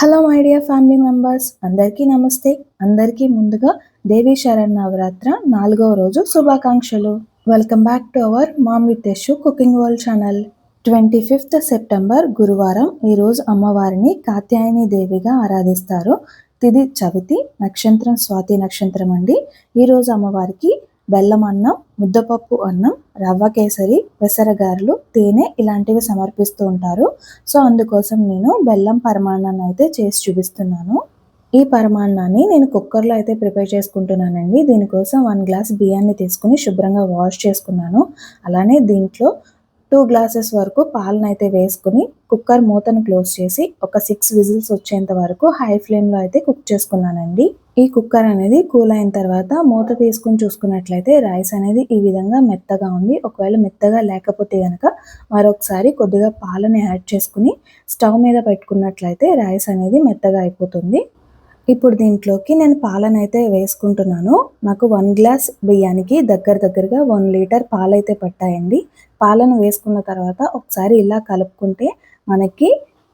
Hello my dear family members అందరికీ నమస్తే. అందరికీ ముందుగా దేవీ శరణ్ నవరాత్ర నాలుగవ రోజు శుభాకాంక్షలు. Welcome back to our mom with Yashu cooking world channel twenty fifth September గురువారం ఈరోజు అమ్మవారిని కాత్యాయని దేవిగా ఆరాధిస్తారు. తిది చవితి నక్షత్రం స్వాతి నక్షత్రం అండి. ఈరోజు అమ్మవారికి బెల్లం అన్నం ముద్దపప్పు అన్నం రవ్వ కేసరి పెసరగారులు తేనె ఇలాంటివి సమర్పిస్తూ ఉంటారు. సో అందుకోసం నేను బెల్లం పరమాన్నాన్ని అయితే చేసి చూపిస్తున్నాను. ఈ పరమాన్నాన్ని నేను కుక్కర్లో అయితే ప్రిపేర్ చేసుకుంటున్నానండి. దీనికోసం వన్ గ్లాస్ బియ్యాన్ని తీసుకుని శుభ్రంగా వాష్ చేసుకున్నాను. అలానే దీంట్లో టూ గ్లాసెస్ వరకు పాలనైతే వేసుకుని కుక్కర్ మూతను క్లోజ్ చేసి ఒక సిక్స్ విజిల్స్ వచ్చేంత వరకు హై ఫ్లేమ్లో అయితే కుక్ చేసుకున్నానండి. ఈ కుక్కర్ అనేది కూల్ అయిన తర్వాత మూత తీసుకుని చూసుకున్నట్లయితే రైస్ అనేది ఈ విధంగా మెత్తగా ఉంది ఒకవేళ మెత్తగా లేకపోతే కనుక మరొకసారి కొద్దిగా పాలని యాడ్ చేసుకుని స్టవ్ మీద పెట్టుకున్నట్లయితే రైస్ అనేది మెత్తగా అయిపోతుంది. ఇప్పుడు దీంట్లోకి నేను పాలనైతే వేసుకుంటున్నాను. నాకు వన్ గ్లాస్ బియ్యానికి దగ్గర దగ్గరగా వన్ లీటర్ పాలైతే పట్టాయండి. పాలను వేసుకున్న తర్వాత ఒకసారి ఇలా కలుపుకుంటే మనకి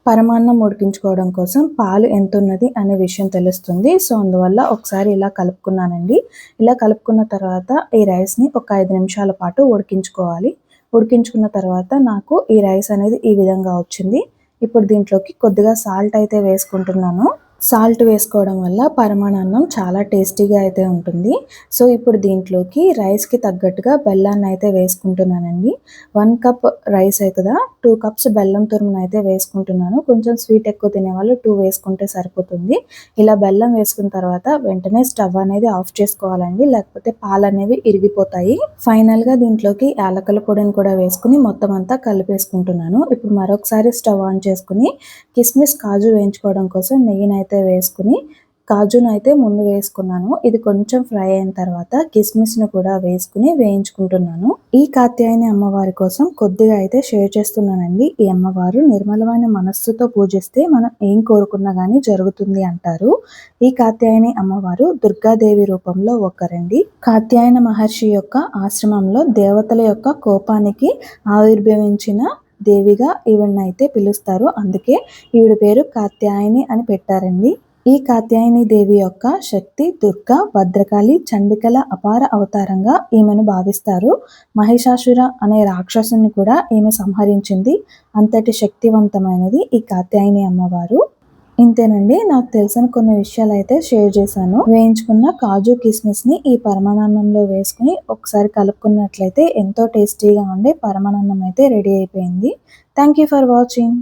పరమాన్నం ఉడికించుకోవడం కోసం పాలు ఎంత ఉన్నది అనే విషయం తెలుస్తుంది. సో అందువల్ల ఒకసారి ఇలా కలుపుకున్నానండి. ఇలా కలుపుకున్న తర్వాత ఈ రైస్ని ఒక ఐదు నిమిషాల పాటు ఉడికించుకోవాలి. ఉడికించుకున్న తర్వాత నాకు ఈ రైస్ అనేది ఈ విధంగా వచ్చింది. ఇప్పుడు దీంట్లోకి కొద్దిగా సాల్ట్ అయితే వేసుకుంటున్నాను. సాల్ట్ వేసుకోవడం వల్ల పరమాణాన్నం చాలా టేస్టీగా అయితే ఉంటుంది. సో ఇప్పుడు దీంట్లోకి రైస్కి తగ్గట్టుగా బెల్లాన్ని అయితే వేసుకుంటున్నానండి. వన్ కప్ రైస్ అవుతుందా టూ కప్స్ బెల్లం తురుమును అయితే వేసుకుంటున్నాను. కొంచెం స్వీట్ ఎక్కువ తినేవాళ్ళు టూ వేసుకుంటే సరిపోతుంది. ఇలా బెల్లం వేసుకున్న తర్వాత వెంటనే స్టవ్ అనేది ఆఫ్ చేసుకోవాలండి. లేకపోతే పాలు అనేవి ఇరిగిపోతాయి. ఫైనల్గా దీంట్లోకి యాలకల పొడిని కూడా వేసుకుని మొత్తం అంతా కలిపేసుకుంటున్నాను. ఇప్పుడు మరొకసారి స్టవ్ ఆన్ చేసుకుని కిస్మిస్ కాజు వేయించుకోవడం కోసం నెయ్యినైతే అయితే వేసుకుని కాజును అయితే ముందు వేసుకున్నాను. ఇది కొంచెం ఫ్రై అయిన తర్వాత కిస్మిస్ను కూడా వేసుకుని వేయించుకుంటున్నాను. ఈ కాత్యాయని అమ్మవారి కోసం కొద్దిగా అయితే షేర్ చేస్తున్నానండి. ఈ అమ్మవారు నిర్మలమైన మనస్సుతో పూజిస్తే మనం ఏం కోరుకున్నా కానీ జరుగుతుంది అంటారు. ఈ కాత్యాయని అమ్మవారు దుర్గాదేవి రూపంలో ఒకరండి కాత్యాయన మహర్షి యొక్క ఆశ్రమంలో దేవతల యొక్క కోపానికి ఆవిర్భవించిన దేవిగా ఈవిడనైతే పిలుస్తారు. అందుకే ఈవిడ పేరు కాత్యాయని అని పెట్టారండి. ఈ కాత్యాయని దేవి యొక్క శక్తి దుర్గా భద్రకాళి చండికల అపార అవతారంగా ఈమెను భావిస్తారు. మహిషాసుర అనే రాక్షసుని కూడా ఈమె సంహరించింది. అంతటి శక్తివంతమైనది ఈ కాత్యాయని అమ్మవారు. ఇంతేనండి నాకు తెలిసిన కొన్ని విషయాలు అయితే షేర్ చేశాను. వేయించుకున్న కాజు కిస్మిస్ని ఈ పరమానందంలో వేసుకుని ఒకసారి కలుపుకున్నట్లయితే ఎంతో టేస్టీగా ఉండే పరమానందం అయితే రెడీ అయిపోయింది. Thank you for watching.